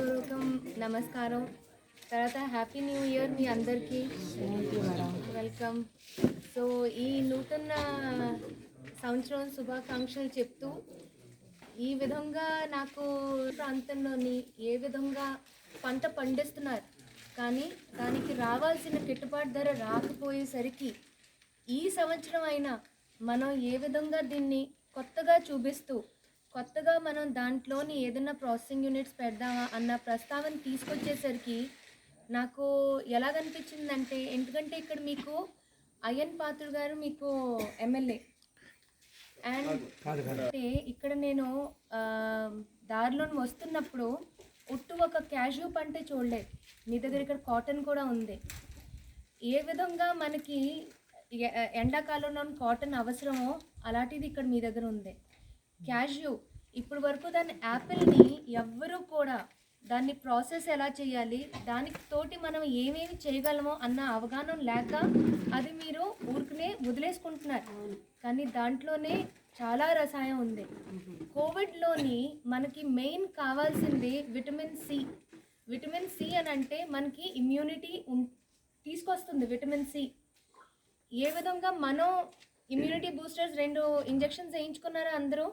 హృదయపూర్వకం నమస్కారం. తర్వాత happy new year మీ అందరికీ. వెల్కమ్ సో ఈ నూతన సంవత్సరం శుభాకాంక్షలు చెప్తూ ఈ విధంగా నాకు ప్రాంతంలోని ఏ విధంగా పంట పండిస్తున్నారు కానీ దానికి రావాల్సిన గిట్టుబాటు ధర రాకపోయేసరికి ఈ సంవత్సరం అయినా మనం ఏ విధంగా దీన్ని కొత్తగా చూపిస్తూ కొత్తగా మనం దాంట్లోని ఏదైనా ప్రాసెసింగ్ యూనిట్స్ పెడదామా అన్న ప్రస్తావన తీసుకొచ్చేసరికి నాకు ఎలాగనిపించిందంటే ఎందుకంటే ఇక్కడ మీకు అయ్యన్ పాత్రుడు గారు మీకు ఎమ్మెల్యే. అండ్ అంటే ఇక్కడ నేను ఆ, దారిలో వస్తున్నప్పుడు ఉట్టు ఒక క్యాషు పంట చూడలేదు మీ దగ్గర ఇక్కడ కాటన్ కూడా ఉంది. ఏ విధంగా మనకి ఎండాకాలంలో కాటన్ అవసరమో అలాంటిది ఇక్కడ మీ దగ్గర ఉంది. క్యాష్యూ ఇప్పుడు వరకు దాన్ని యాపిల్ని ఎవ్వరూ కూడా దాన్ని ప్రాసెస్ ఎలా చేయాలి దానికి తోటి మనం ఏమేమి చేయగలమో అన్న అవగాహన లేక అది మీరు ఊరికనే వదిలేసుకుంటున్నారు. కానీ దాంట్లోనే చాలా రసాయనం ఉంది. కోవిడ్లోని మనకి మెయిన్ కావాల్సింది విటమిన్ సి. విటమిన్ సి అని అంటే మనకి ఇమ్యూనిటీ ఉం తీసుకొస్తుంది విటమిన్ సి. ఏ విధంగా మనం ఇమ్యూనిటీ బూస్టర్స్ రెండు ఇంజెక్షన్స్ వేయించుకున్నారా అందరూ?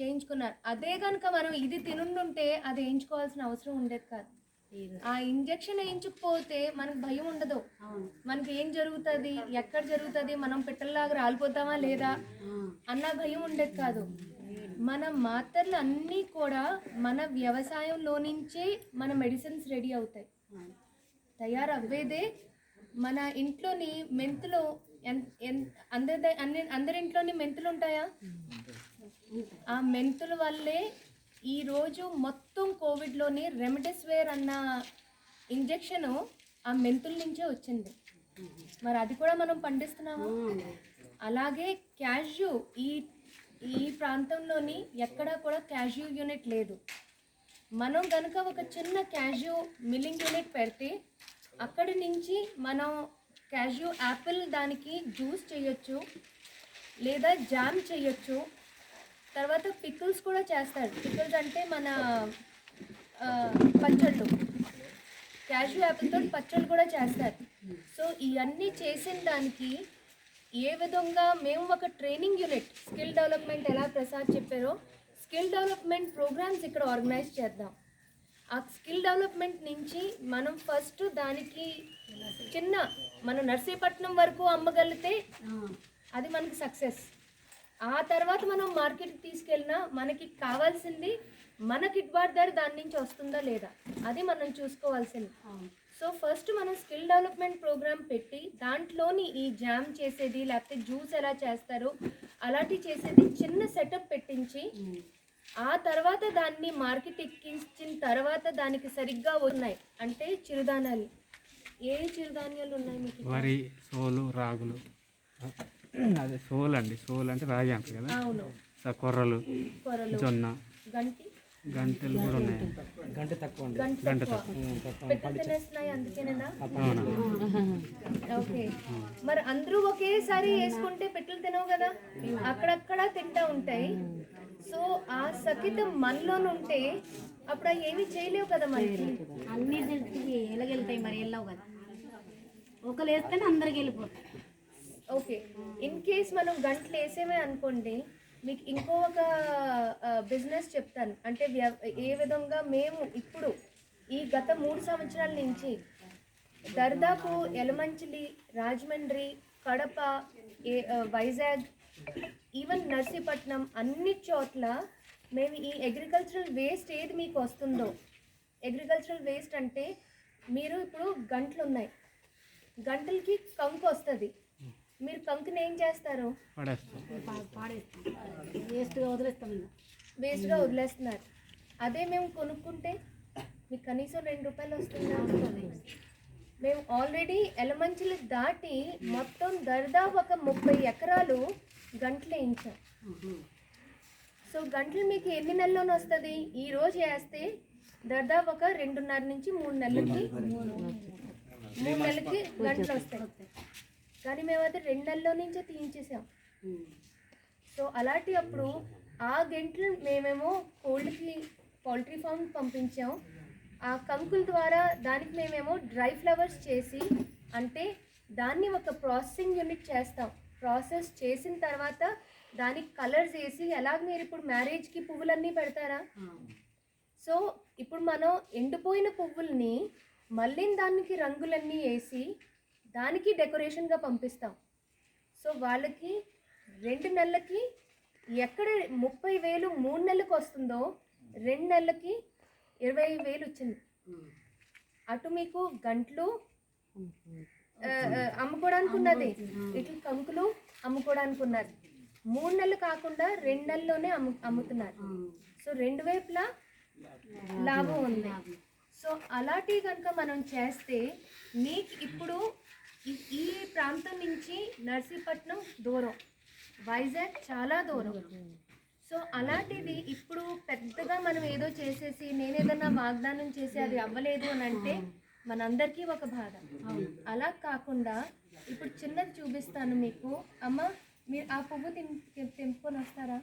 చేయించుకున్నారు. అదే కనుక మనం ఇది తినుండుంటే అది వేయించుకోవాల్సిన అవసరం ఉండేది కాదు. ఆ ఇంజెక్షన్ వేయించకపోతే మనకు భయం ఉండదు. మనకి ఏం జరుగుతుంది? ఎక్కడ జరుగుతుంది? మనం పిట్టల్లాగా రాలిపోతామా లేదా? అన్న భయం ఉండేది కాదు. మన మాత్రలు అన్నీ కూడా మన వ్యవసాయంలో నుంచే మన మెడిసిన్స్ రెడీ అవుతాయి. తయారవ్వేదే మన ఇంట్లోని మెంతులు అందరి అన్ని అందరి ఇంట్లోని మెంతులు ఉంటాయా? ఆ మెంతుల వల్లే ఈరోజు మొత్తం కోవిడ్లోని రెమిడెసివిర్ అన్న ఇంజెక్షను ఆ మెంతుల నుంచే వచ్చింది. మరి అది కూడా మనం పండిస్తున్నాము? అలాగే క్యాష్యూ ఈ ఈ ప్రాంతంలోని ఎక్కడా కూడా క్యాష్యూ యూనిట్ లేదు. మనం కనుక ఒక చిన్న క్యాష్యూ మిల్లింగ్ యూనిట్ పెడితే అక్కడి నుంచి మనం క్యాష్యూ యాపిల్ దానికి జ్యూస్ చేయొచ్చు లేదా జామ్ చేయొచ్చు. తర్వాత పికిల్స్ కూడా చేస్తారు. పికిల్స్ అంటే మన పచ్చళ్ళు. క్యాష్యూ యాపిల్తో పచ్చళ్ళు కూడా చేస్తారు. సో ఇవన్నీ చేసిన దానికి ఏ విధంగా మేము ఒక ట్రైనింగ్ యూనిట్ స్కిల్ డెవలప్మెంట్ ఎలా ప్రసాద్ చెప్పారో స్కిల్ డెవలప్మెంట్ ప్రోగ్రామ్స్ ఇక్కడ ఆర్గనైజ్ చేద్దాం. ఆ స్కిల్ డెవలప్మెంట్ నుంచి మనం ఫస్ట్ దానికి చిన్న మనం నర్సీపట్నం వరకు అమ్మగలిగితే అది మనకి సక్సెస్. ఆ తర్వాత మనం మార్కెట్కి తీసుకెళ్ళినా మనకి కావాల్సింది మన గిట్బాటు ధర దాని నుంచి వస్తుందా లేదా? అది మనం చూసుకోవాల్సింది. సో ఫస్ట్ మనం స్కిల్ డెవలప్మెంట్ ప్రోగ్రామ్ పెట్టి దాంట్లోని ఈ జామ్ చేసేది లేకపోతే జ్యూస్ ఎలా చేస్తారు అలాంటివి చేసేది చిన్న సెటప్ పెట్టించి ఆ తర్వాత దాన్ని మార్కెట్ ఎక్కించిన తర్వాత దానికి సరిగ్గా ఉన్నాయి అంటే చిరుధాన్యాలు. ఏ చిరుధాన్యాలు ఉన్నాయి మీకు? వరి సోలు రాగులు. అదే సోలు అండి. సోలు అంటే రాగి అంటారు కదా? కొర్రలు జొన్న. గంటి? గంటలు కూడా ఉన్నాయి. గంట తక్కువ గంటి మరి అందరూ ఒకేసారి వేసుకుంటే పెట్టెలు తినవు కదా? అక్కడక్కడ తింటా ఉంటాయి. సో ఆ సకిత మనలోనే ఉంటే అప్పుడు అవి ఏమీ చేయలేవు కదా మనకి అన్ని తెలిసి ఎలాగెళ్తాయి మరి వెళ్ళవు కదా. ఒకరు వేస్తేనే అందరికి వెళ్ళిపోతాయి. ఓకే. ఇన్ కేస్ మనం గంటలు వేసేమే అనుకోండి మీకు ఇంకో ఒక బిజినెస్ చెప్తాను. అంటే వ్య- ఏ విధంగా మేము ఇప్పుడు ఈ గత మూడు సంవత్సరాల నుంచి దర్దాపు ఎలమంచిలి రాజమండ్రి కడప వైజాగ్ ఈవెన్ నర్సీపట్నం అన్ని చోట్ల మేము ఈ అగ్రికల్చరల్ వేస్ట్ ఏది మీకు వస్తుందో అగ్రికల్చరల్ వేస్ట్ అంటే మీరు ఇప్పుడు గంటలు ఉన్నాయి. గంటలకి కంకు వస్తుంది. మీరు కంకుని ఏం చేస్తారు? వేస్ట్గా వదిలేస్తాం వేస్ట్గా వదిలేస్తున్నారు. అదే మేము కొనుక్కుంటే మీకు కనీసం రెండు రూపాయలు వస్తుందా? మేము ఆల్రెడీ ఎలమంచిలు దాటి మొత్తం దర్దాపు ఒక ముప్పై ఎకరాలు గంటలు వేయించాం సో గంటలు మీకు ఎన్ని నెలల్లోనే వస్తుంది? ఈ రోజు వేస్తే దాదాపు ఒక రెండున్నర నుంచి మూడు నెలలకి మూడు నెలలకి గంటలు వస్తాయి. కానీ మేమైతే రెండు నెలల నుంచే తీయించేసాం. సో అలాంటి అప్పుడు ఆ గంటలు మేమేమో కోల్డ్కి పౌల్ట్రీ ఫామ్ పంపించాం. ఆ కంకుల ద్వారా దానికి మేమేమో డ్రై ఫ్లవర్స్ చేసి అంటే దాన్ని ఒక ప్రాసెసింగ్ యూనిట్ చేస్తాం. ప్రాసెస్ చేసిన తర్వాత దానికి కలర్స్ వేసి ఎలాగ మీరు ఇప్పుడు మ్యారేజ్కి పువ్వులన్నీ పెడతారా? సో ఇప్పుడు మనం ఎండిపోయిన పువ్వుల్ని మళ్ళీ దానికి రంగులన్నీ వేసి దానికి డెకరేషన్గా పంపిస్తాం. సో వాళ్ళకి రెండు నెలలకి ఎక్కడ ముప్పై వేలు మూడు నెలలకు వస్తుందో రెండు నెలలకి ఇరవై వేలు వచ్చింది. అటు మీకు గంటలు అమ్ముకోవడానికి. ఉన్నది. ఇటు కంకులు అమ్ముకోవడానికి ఉన్నది. మూడు నెలలు కాకుండా రెండు నెలల్లోనే అమ్ము అమ్ముతున్నారు. సో రెండు వైపులా లాభం ఉంది. సో అలాంటివి కనుక మనం చేస్తే మీకు ఇప్పుడు ఈ- ఈ ప్రాంతం నుంచి నర్సీపట్నం దూరం. వైజాగ్ చాలా దూరం. సో అలాంటిది ఇప్పుడు పెద్దగా మనం ఏదో చేసేసి నేను ఏదన్నా వాగ్దానం చేసి అది అవ్వలేదు అని అంటే మనందరికీ ఒక బాధ. అలా కాకుండా ఇప్పుడు చిన్నది చూపిస్తాను మీకు. అమ్మ మీరు ఆ పువ్వు తెంపుకొని వస్తారా?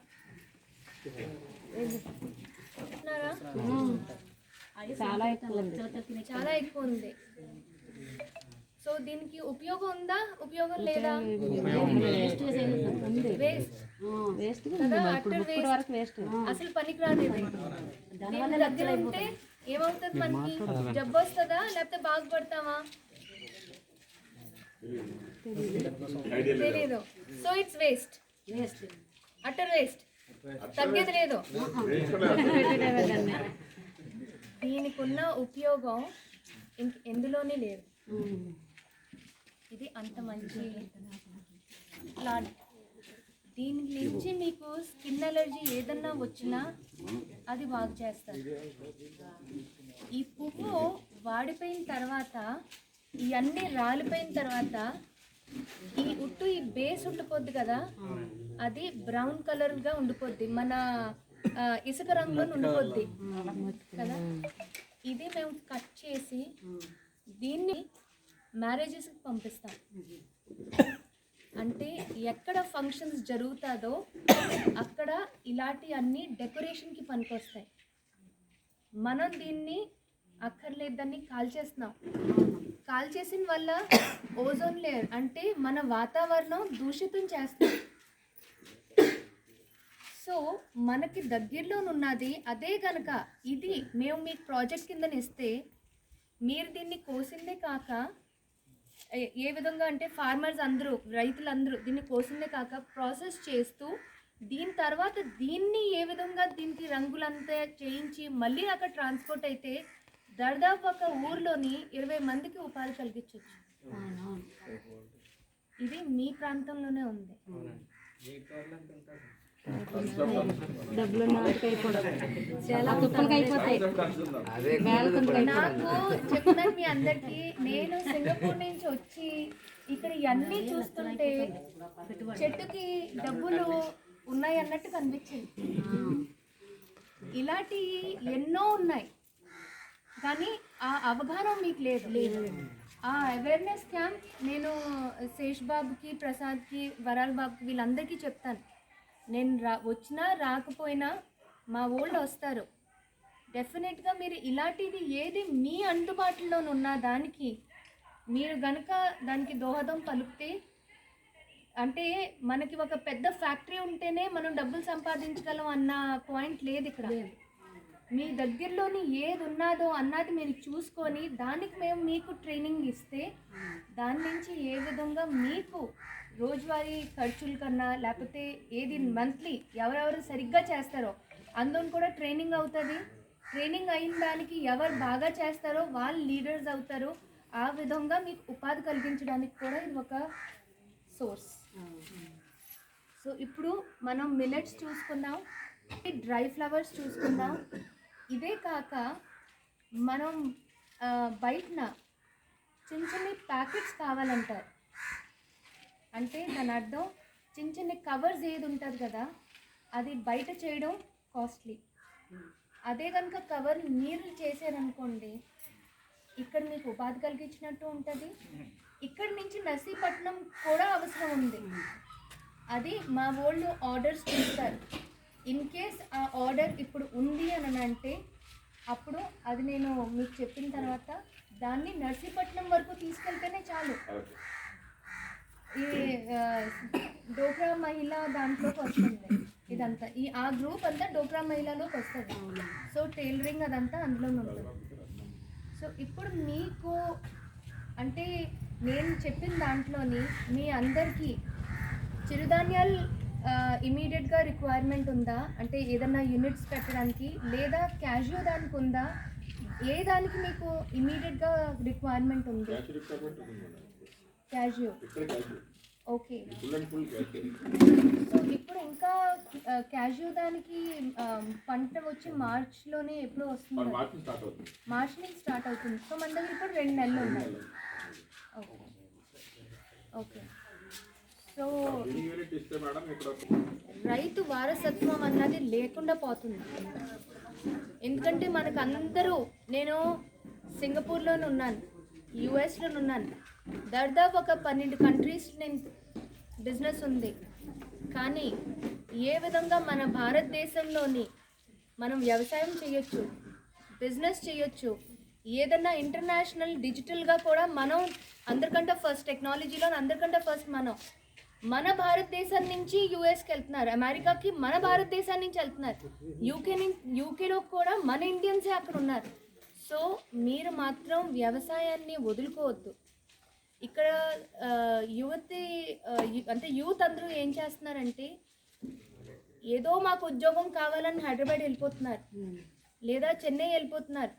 చాలా ఎక్కువ ఉంది. చాలా ఎక్కువ ఉంది. సో దీనికి ఉపయోగం ఉందా? ఉపయోగం లేదా? వేస్ట్ అసలు పనికిరాదు దగ్గర ఉంటే ఏమవుతుంది మనకి? జబ్బు వస్తుందా లేకపోతే బాగుపడతామా? తెలీదు. So it's waste. Utter waste. తగ్గేది లేదు. దీనికి ఉన్న ఉపయోగం ఇంక ఎందులోనే లేదు. ఇది అంత మంచి ప్లాంట్ దీని నుంచి మీకు స్కిన్ అలర్జీ ఏదన్నా వచ్చినా అది బాగు చేస్తారు. ఈ పువ్వు వాడిపోయిన తర్వాత ఇవన్నీ రాలిపోయిన తర్వాత ఈ ఉట్టు ఈ బేస్ ఉండిపోద్ది కదా అది బ్రౌన్ కలర్గా ఉండిపోద్ది. మన ఇసుక రంగులో ఉండిపోద్ది. కదా? ఇది మేము కట్ చేసి దీన్ని మ్యారేజెస్కి పంపిస్తాం. అంటే ఎక్కడ ఫంక్షన్స్ జరుగుతుందో అక్కడ ఇలాంటి అన్ని డెకరేషన్కి పనికొస్తాయి. మనం దీన్ని అక్కర్లేదని కాల్చేస్తున్నాం కాల్చేసిన వల్ల ఓజోన్ లేయర్ అంటే మన వాతావరణం దూషితం చేస్తుంది. సో మనకి దగ్గరలో ఉన్నది అదే కనుక ఇది మేము మీకు ప్రాజెక్ట్ కిందనిస్తే ఇస్తే మీరు దీన్ని కోసిందే కాక ఏ విధంగా అంటే ఫార్మర్స్ అందరూ రైతులందరూ దీన్ని కోసిందే కాక ప్రాసెస్ చేస్తూ దీని తర్వాత దీన్ని ఏ విధంగా దీనికి రంగులంతా చేయించి మళ్ళీ అక్కడ ట్రాన్స్పోర్ట్ అయితే దాదాపు ఒక ఊర్లోని ఇరవై మందికి ఉపాధి కల్పించవచ్చు ఇది మీ ప్రాంతంలోనే ఉంది. డబ్బులు చాలా అయిపోతాయి నాకు చెప్తున్నాను మీ అందరికి నేను సింగపూర్ నుంచి వచ్చి ఇక్కడ ఇవన్నీ చూస్తుంటే చెట్టుకి డబ్బులు ఉన్నాయి అన్నట్టు కనిపించింది. ఇలాంటి ఎన్నో ఉన్నాయి. కానీ ఆ అవగాహన మీకు లేదు. లేదు. ఆ అవేర్నెస్ క్యాంప్ నేను శేష్ బాబుకి ప్రసాద్కి వరాల్ బాబుకి వీళ్ళందరికీ చెప్తాను. నేను రా వచ్చినా రాకపోయినా మా ఊళ్ళో వస్తారు. డెఫినెట్గా మీరు ఇలాంటిది ఏది మీ అందుబాటులో ఉన్న దానికి మీరు గనక దానికి దోహదం పలికితే అంటే మనకి ఒక పెద్ద ఫ్యాక్టరీ ఉంటేనే మనం డబ్బులు సంపాదించగలం అన్న పాయింట్ లేదు ఇక్కడ. మీ దగ్గరలోని ఏది ఉన్నదో అన్నది మీరు చూసుకొని దానికి మేము మీకు ట్రైనింగ్ ఇస్తే దాని నుంచి ఏ విధంగా మీకు రోజువారీ ఖర్చుల కన్నా లేకపోతే ఏది మంత్లీ ఎవరెవరు సరిగ్గా చేస్తారో అందులో కూడా ట్రైనింగ్ అవుతుంది. ట్రైనింగ్ అయిన దానికి ఎవరు బాగా చేస్తారో వాళ్ళు లీడర్స్ అవుతారు. ఆ విధంగా మీకు ఉపాధి కల్పించడానికి కూడా ఇది ఒక సోర్స్. సో ఇప్పుడు మనం మిల్లెట్స్ చూసుకుందాం. డ్రై ఫ్లవర్స్ చూసుకుందాం. ఇదే కాక మనం బయటన చిన్న చిన్న ప్యాకెట్స్ కావాలంటారు. అంటే దాని అర్థం చిన్న చిన్న కవర్స్ ఏది ఉంటుంది కదా అది బయట చేయడం కాస్ట్లీ. అదే కనుక కవర్ మీరు చేశారనుకోండి ఇక్కడ మీకు ఉపాధి కలిగించినట్టు ఉంటుంది. ఇక్కడ నుంచి నర్సీపట్నం కూడా అవసరం ఉంది. అది మా వాళ్ళు ఆర్డర్స్ చేస్తారు. ఇన్ కేస్ ఆ ఆర్డర్ ఇప్పుడు ఉంది అని అంటే అప్పుడు అది నేను మీకు చెప్పిన తర్వాత దాన్ని నర్సీపట్నం వరకు తీసుకెళ్తేనే చాలు. ఈ డోక్రా మహిళ దాంట్లోకి వస్తుంది. ఇదంతా. ఈ ఆ గ్రూప్ అంతా డోక్రా మహిళలోకి వస్తుంది. సో టైలరింగ్ అదంతా అందులోనే ఉంటుంది. సో ఇప్పుడు మీకు అంటే నేను చెప్పిన దాంట్లోని మీ అందరికీ చిరుధాన్యాలు ఇమీడియట్గా రిక్వైర్మెంట్ ఉందా? అంటే ఏదన్నా యూనిట్స్ పెట్టడానికి లేదా క్యాజువో దానికి ఉందా? ఏ దానికి మీకు ఇమీడియట్గా రిక్వైర్మెంట్ ఉంది? ఓకే సో ఇప్పుడు ఇంకా క్యాజువో దానికి పంట వచ్చి మార్చ్లోనే ఎప్పుడు వస్తుంది? మార్చ్ నుంచి స్టార్ట్ అవుతుంది. సో మన దగ్గర ఇప్పుడు రెండు నెలలు ఉన్నాయి. ఓకే ఓకే సో రైతు వారసత్వం అన్నది లేకుండా పోతుంది. ఎందుకంటే మనకు అందరూ నేను సింగపూర్లోనే ఉన్నాను యుఎస్లోనే ఉన్నాను. దాదాపు ఒక పన్నెండు కంట్రీస్ నేను బిజినెస్ ఉంది. కానీ ఏ విధంగా మన భారతదేశంలోని మనం వ్యవసాయం చేయొచ్చు బిజినెస్ చేయొచ్చు ఏదన్నా ఇంటర్నేషనల్ డిజిటల్గా కూడా మనం అందరికంటే ఫస్ట్ టెక్నాలజీలో అందరికంటే ఫస్ట్ మనం మన భారతదేశం నుంచి యూఎస్కి వెళ్తున్నారు. అమెరికాకి మన భారతదేశం నుంచి వెళ్తున్నారు. యూకే నుంచి యూకేలో కూడా మన ఇండియన్సే అక్కడ ఉన్నారు? సో మీరు మాత్రం వ్యవసాయాన్ని వదులుకోవద్దు. ఇక్కడ యువతి అంటే యూత్ అందరూ ఏం చేస్తున్నారంటే ఏదో మాకు ఉద్యోగం కావాలని హైదరాబాద్ వెళ్ళిపోతున్నారు. లేదా చెన్నై వెళ్ళిపోతున్నారు.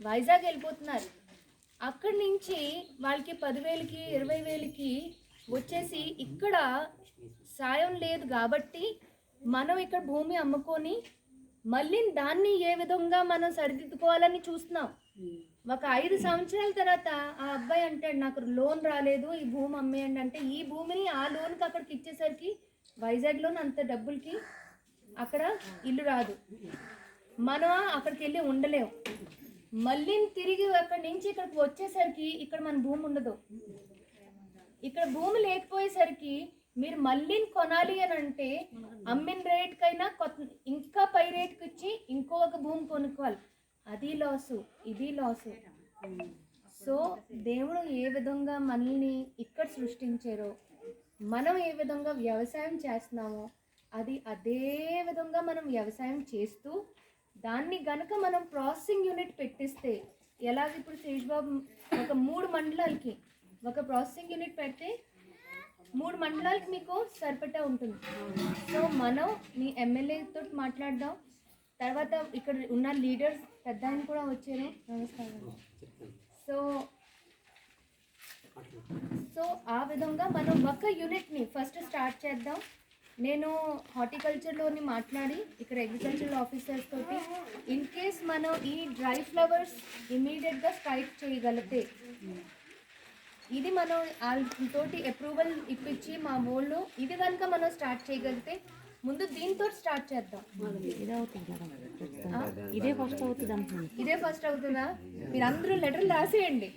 వైజాగ్ వెళ్ళిపోతున్నారు. అక్కడి నుంచి వాళ్ళకి పదివేలకి ఇరవై వేలకి వచ్చేసి ఇక్కడ సాయం లేదు కాబట్టి మనం ఇక్కడ భూమి అమ్ముకొని మళ్ళీ దాన్ని ఏ విధంగా మనం సరిదిద్దుకోవాలని చూస్తున్నాం. ఒక ఐదు సంవత్సరాల తర్వాత ఆ అబ్బాయి అంటాడు నాకు లోన్ రాలేదు ఈ భూమి అమ్మేయండి అంటే ఈ భూమిని ఆ లోన్కి అక్కడికి ఇచ్చేసరికి వైజాగ్లోని అంత డబ్బులకి అక్కడ ఇల్లు రాదు. మనం అక్కడికి వెళ్ళి ఉండలేం. మళ్ళీ తిరిగి అక్కడి నుంచి ఇక్కడికి వచ్చేసరికి ఇక్కడ మన భూమి ఉండదు. ఇక్కడ భూమి లేకపోయేసరికి మీరు మళ్ళీ కొనాలి అని అంటే అమ్మిన రేట్కైనా కొత్త ఇంకా పై రేట్కి ఇచ్చి ఇంకొక భూమి కొనుక్కోవాలి. అది లాసు ఇది లాసు సో దేవుడు ఏ విధంగా మనల్ని ఇక్కడ సృష్టించారో మనం ఏ విధంగా వ్యవసాయం చేస్తున్నామో అది అదే విధంగా మనం వ్యవసాయం చేస్తూ దాన్ని గనక మనం ప్రాసెసింగ్ యూనిట్ పెట్టిస్తే ఎలాగ ఇప్పుడు శేష్బాబు ఒక మూడు మండలాలకి ఒక ప్రాసెసింగ్ యూనిట్ పెడితే మూడు మండలాలకి మీకు సరిపడా ఉంటుంది. సో మనం మీ ఎమ్మెల్యేతో మాట్లాడదాం. తర్వాత ఇక్కడ ఉన్న లీడర్స్ పెద్ద ఆయన కూడా వచ్చారు. నమస్కారం. సో సో ఆ విధంగా మనం ఒక యూనిట్ని ఫస్ట్ స్టార్ట్ చేద్దాం. నేను హార్టికల్చర్లోని మాట్లాడి ఇక్కడ అగ్రికల్చర్ ఆఫీసర్స్ తోటి ఇన్ కేస్ మనం ఈ డ్రై ఫ్లవర్స్ ఇమీడియట్గా స్ట్రైక్ చేయగలిగితే ఇది మనం వాళ్ళతోటి అప్రూవల్ ఇప్పించి మా ఊళ్ళో ఇది కనుక మనం స్టార్ట్ చేయగలిగితే ముందు దీంతో స్టార్ట్ చేద్దాం. ఇదే అవుతుంది మేడం ఇదే ఫస్ట్ అవుతుంది ఇదే ఫస్ట్ అవుతుందా? మీరు అందరూ లెటర్లు రాసేయండి.